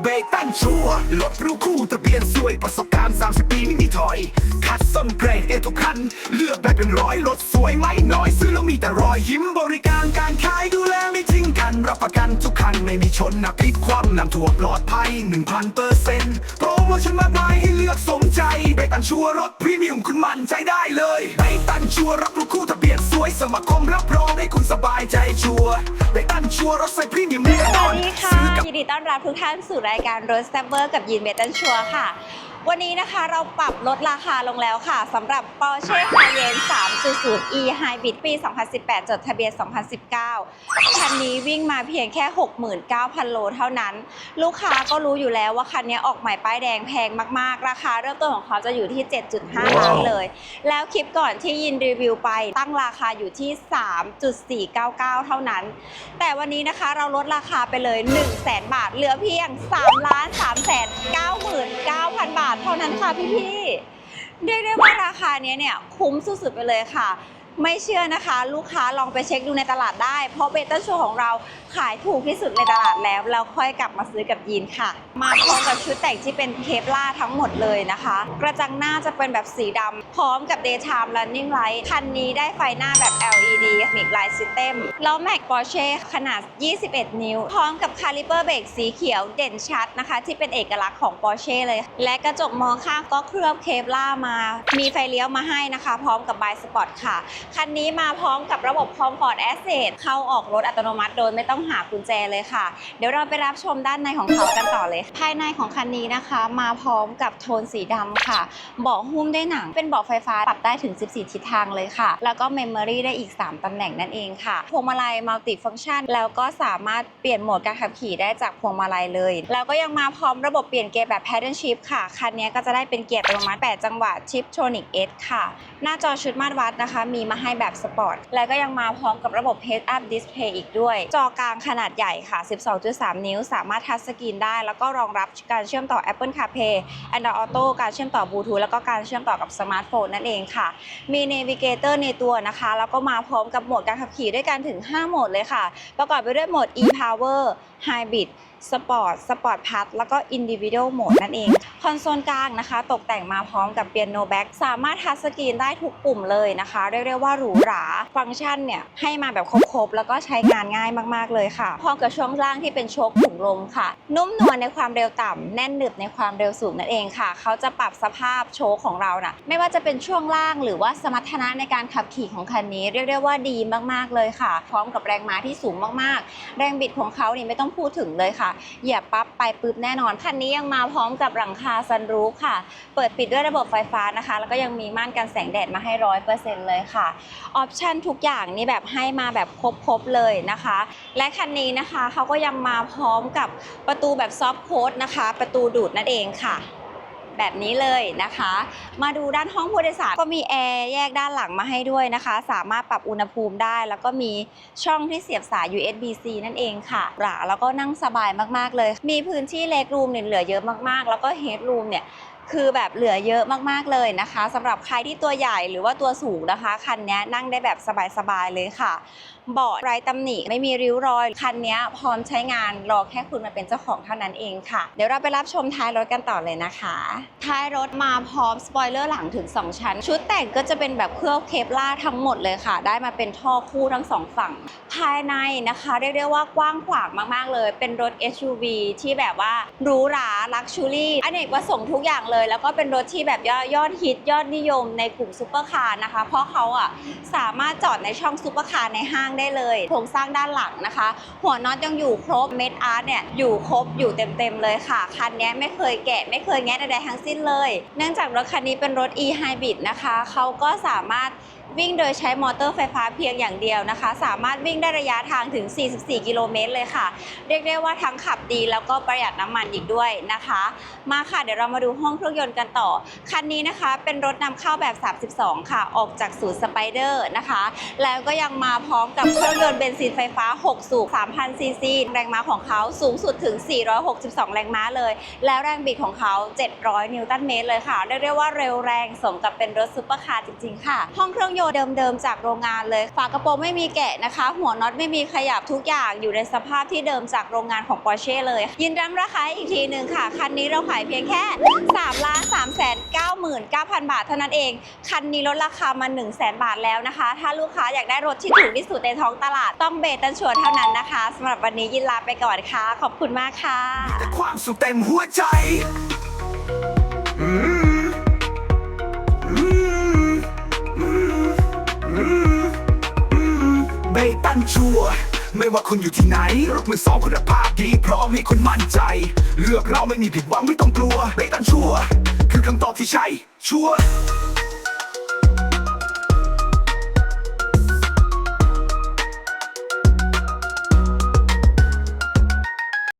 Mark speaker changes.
Speaker 1: เบรกตั้งชัวร์รถรู้คู่ทะเบียนสวยประสบการณ์ 30 ปีไม่มีถอย คัดส้นเกรดเอทุกคัน เลือกแบบเป็นร้อยรถสวยไม่น้อย ซื้อแล้วมีแต่รอยยิ้มบริการการขายดูแลไม่ทิ้งกัน รับประกันทุกคัน ไม่มีชนนะพลิกความนำถั่วปลอดภัย 1,000เปอร์เซ็นต์โปรโมชั่นมากมายให้เลือกสมใจเบรกตันชัวรถพรีเมียมคุณมั่นใจได้เลยเบรกตันชัวรับรู้คู่ทะเบียนสวยสมาคมรับรองให้คุณสบายใจชัวเบรกตันชัวรถใส่พรีเมียมแน่น
Speaker 2: ส
Speaker 1: อ
Speaker 2: วัน ดีต้อนรับทุกท่านสู่รายการรถ s t เ b อร์กับยินเบตันชัวค่ะ วันนี้นะคะเราปรับลดราคาลงแล้วค่ะสำหรับ Porsche Cayenne 3.0 e Hybrid ปี 2018 จดทะเบียน 2019 คันนี้วิ่งมาเพียงแค่ 69,000 โลเท่านั้น ลูกค้าก็รู้อยู่แล้วว่าคันนี้ออกใหม่ป้ายแดงแพงมากๆ ราคาเริ่มต้นของเขาจะอยู่ที่ 7.5 ล้านเลย แล้วคลิปก่อนที่ยินรีวิวไปตั้งราคาอยู่ที่ 3.499 เท่านั้น แต่วันนี้นะคะเราลดราคาไปเลย 1 0 0 0 0แบาท เหลือเพียง3ล้าน3แสน99,000 บาทเท่านั้นค่ะพี่ๆเรียกได้ว่าราคาเนี้ยเนี่ยคุ้มสุดๆไปเลยค่ะ ไม่เชื่อนะคะ ลูกค้าลองไปเช็คดูในตลาดได้ เพราะเบต้าโชว์ของเรา ขายถูกที่สุดในตลาดแล้วแล้วค่อยกลับมาซื้อกับยีนค่ะ มาพร้อมกับชุดแต่งที่เป็นเคปล่าทั้งหมดเลยนะคะ กระจังหน้าจะเป็นแบบสีดำพร้อมกับ daytime running light คันนี้ได้ไฟหน้าแบบ LED Mic Light System ล้อแม็ก Porsche ขนาด 21 นิ้ว พร้อมกับคาลิเปอร์เบรกสีเขียวเด่นชัดนะคะ ที่เป็นเอกลักษณ์ของ Porsche เลย และกระจกมองข้างก็เคลือบเคปล่ามา มีไฟเลี้ยวมาให้นะคะ พร้อมกับ By Spot ค่ะ คันนี้มาพร้อมกับระบบ Comfort Asset เข้าออกรถอัตโนมัติโดยไม่ต้องหากุญแจเลยค่ะ เดี๋ยวเราไปรับชมด้านในของเขากันต่อเลย ภายในของคันนี้นะคะ มาพร้อมกับโทนสีดำค่ะ เบาะหุ้มด้วยหนัง เป็นเบาะไฟฟ้าปรับได้ถึง 14 ทิศทางเลยค่ะ แล้วก็เมมโมรี่ได้อีก 3ตำแหน่งนั่นเองค่ะ พวงมาลัยมัลติฟัง c t ชัน แล้วก็สามารถเปลี่ยนโหมดการขับขี่ได้จากพวงมาลัยเลย แล้วก็ยังมาพร้อมระบบเปลี่ยนเกียร์แบบ Pattern Shift ค่ะ คันนี้ก็จะได้เป็นเกียร์อัตโนมัติ 8 จังหวะ Chiptronic S ค่ะ หน้าจอชุดมาตรวัดนะคะ มีมาให้แบบสปอร์ต แล้วก็ยังมาพร้อมกับระบบ Head Up Display อีกด้วย จอกลางขนาดใหญ่ค่ะ 12.3 นิ้ว สามารถทัชสกรีนได้ แล้วก็รองรับการเชื่อมต่อ Apple CarPlay Android Auto การเชื่อมต่อบลูทูธแล้วก็การเชื่อมต่อกับสมาร์ทโฟนนั่นเองค่ะ มีเนวิเกเตอร์ในตัวนะคะ แล้วก็มาพร้อมกับโหมดการขับขี่ด้วยกันถึง 5 โหมดเลยค่ะ ประกอบไปด้วยโหมด e-power hybrid Sport Sport Plus แล้วก็ Individual Mode นั่นเองคอนโซลกลางนะคะ ตกแต่งมาพร้อมกับเปียโนแบ็กสามารถทัชสกรีนได้ทุกปุ่มเลยนะคะเรียกได้ว่าหรูหรา ฟังก์ชันเนี่ย ให้มาแบบครบๆ แล้วก็ใช้งานง่ายมากๆเลยค่ะ พร้อมกับช่วงล่างที่เป็นโชคถุงลมค่ะ นุ่มนวลในความเร็วต่ำแน่นหนึบในความเร็วสูงนั่นเองค่ะ เขาจะปรับสภาพโชคของเราน่ะไม่ว่าจะเป็นช่วงล่างหรือว่าสมรรถนะในการขับขี่ของคันนี้ เรียกได้ว่าดีมากๆเลยค่ะ พร้อมกับแรงม้าที่สูงมากๆ แรงบิดของเขาเนี่ยไม่ต้องพูดถึงเลยค่ะเหยียบปั๊บไปปุ๊บแน่นอน คันนี้ยังมาพร้อมกับหลังคาซันรูฟค่ะ เปิดปิดด้วยระบบไฟฟ้านะคะ แล้วก็ยังมีม่านกันแสงแดดมาให้ร้อยเปอร์เซ็นต์เลยค่ะ ออปชันทุกอย่างนี่แบบให้มาแบบครบๆเลยนะคะ และคันนี้นะคะเขาก็ยังมาพร้อมกับประตูแบบซอฟต์โค้ดนะคะ ประตูดูดนั่นเองค่ะ แบบนี้เลยนะคะ มาดูด้านห้องผู้โดยสารก็มีแอร์แยกด้านหลังมาให้ด้วยนะคะ สามารถปรับอุณหภูมิได้ แล้วก็มีช่องที่เสียบสาย USB-C นั่นเองค่ะหราแล้วก็นั่งสบายมากๆเลย มีพื้นที่เล็กรูมเนี่ยเหลือเยอะมากๆ แล้วก็เฮดรูมเนี่ย คือแบบเหลือเยอะมากๆเลยนะคะสำหรับใครที่ตัวใหญ่หรือว่าตัวสูงนะคะ คันนี้นั่งได้แบบสบายๆเลยค่ะ เบาะไร้ตำหนิไม่มีริ้วรอย คันนี้พร้อมใช้งานรอแค่คุณมาเป็นเจ้าของเท่านั้นเองค่ะ เดี๋ยวเราไปรับชมท้ายรถกันต่อเลยนะคะ ท้ายรถมาพร้อมสปอยเลอร์หลังถึง 2 ชั้น ชุดแต่งก็จะเป็นแบบเคลือบเคปล่าทั้งหมดเลยค่ะ ได้มาเป็นท่อคู่ทั้งสองฝั่ง ภายในนะคะเรียกได้ว่ากว้างขวางมากๆเลย เป็นรถ SUV ที่แบบว่าหรูหราลักชูรี่อเนกประสงค์ทุกอย่างเลย แล้วก็เป็นรถที่แบบยอดยอดฮิตยอดนิยมในกลุ่มซูเปอร์คาร์นะคะ เพราะเขาอะสามารถจอดในช่องซูเปอร์คาร์ในห้างได้เลย โครงสร้างด้านหลังนะคะ หัวน็อตยังอยู่ครบเม็ดอาร์ตเนี่ยอยู่ครบอยู่เต็มๆเลยค่ะ คันนี้ไม่เคยแกะไม่เคยแงะใดๆทั้งสิ้นเลย เนื่องจากรถคันนี้เป็นรถ e hybrid นะคะเขาก็สามารถ วิ่งโดยใช้มอเตอร์ไฟฟ้าเพียงอย่างเดียวนะคะ สามารถวิ่งได้ระยะทางถึง 44 กิโลเมตรเลยค่ะ เรียกได้ว่าทั้งขับดีแล้วก็ประหยัดน้ำมันอีกด้วยนะคะ มาค่ะเดี๋ยวเรามาดูห้องเครื่องยนต์กันต่อ คันนี้นะคะเป็นรถนำเข้าแบบ 32 ค่ะ ออกจากสูตรสไปเดอร์นะคะ แล้วก็ยังมาพร้อมกับเครื่องยนต์เบนซินไฟฟ้า 6 สูบ 3,000 ซีซี แรงม้าของเขาสูงสุดถึง 462 แรงม้าเลย แล้วแรงบิดของเขา 700 นิวตันเมตรเลยค่ะ เรียกได้ว่าเร็วแรงสมกับเป็นรถซุปเปอร์คาร์จริงๆ ค่ะ ห้องเครื่องยยนต์เดิมๆจากโรงงานเลย ฝากระโปรงไม่มีแกะนะคะ หัวน็อตไม่มีขยับทุกอย่างอยู่ในสภาพที่เดิมจากโรงงานของ Porsche เลย ยินดีราคาอีกทีหนึ่งค่ะ คันนี้เราขายเพียงแค่3ล้าน3แสน99,000 บาทเท่านั้นเอง คันนี้ลดราคามา 1 0 0 0 0แบาทแล้วนะคะ ถ้าลูกค้าอยากได้รถที่ถูกที่สุดในท้องตลาดต้องเบตันชวร์เท่านั้นนะคะสำหรับวันนี้ยินลาไปก่อนค่ะ ขอบคุณมากค่ะ
Speaker 1: แต่ความสุขเต็มหัวใจ อืม อืมอืมเบตันชัวไม่ว่าคุณอยู่ที่ไหนรถมือสองคุณภาพดีพร้อมให้คุณมั่นใจ เลือกเราไม่มีผิดหวังไม่ต้องกลัวเบตั้งชัวคือคำตอบที่ใช่ชัว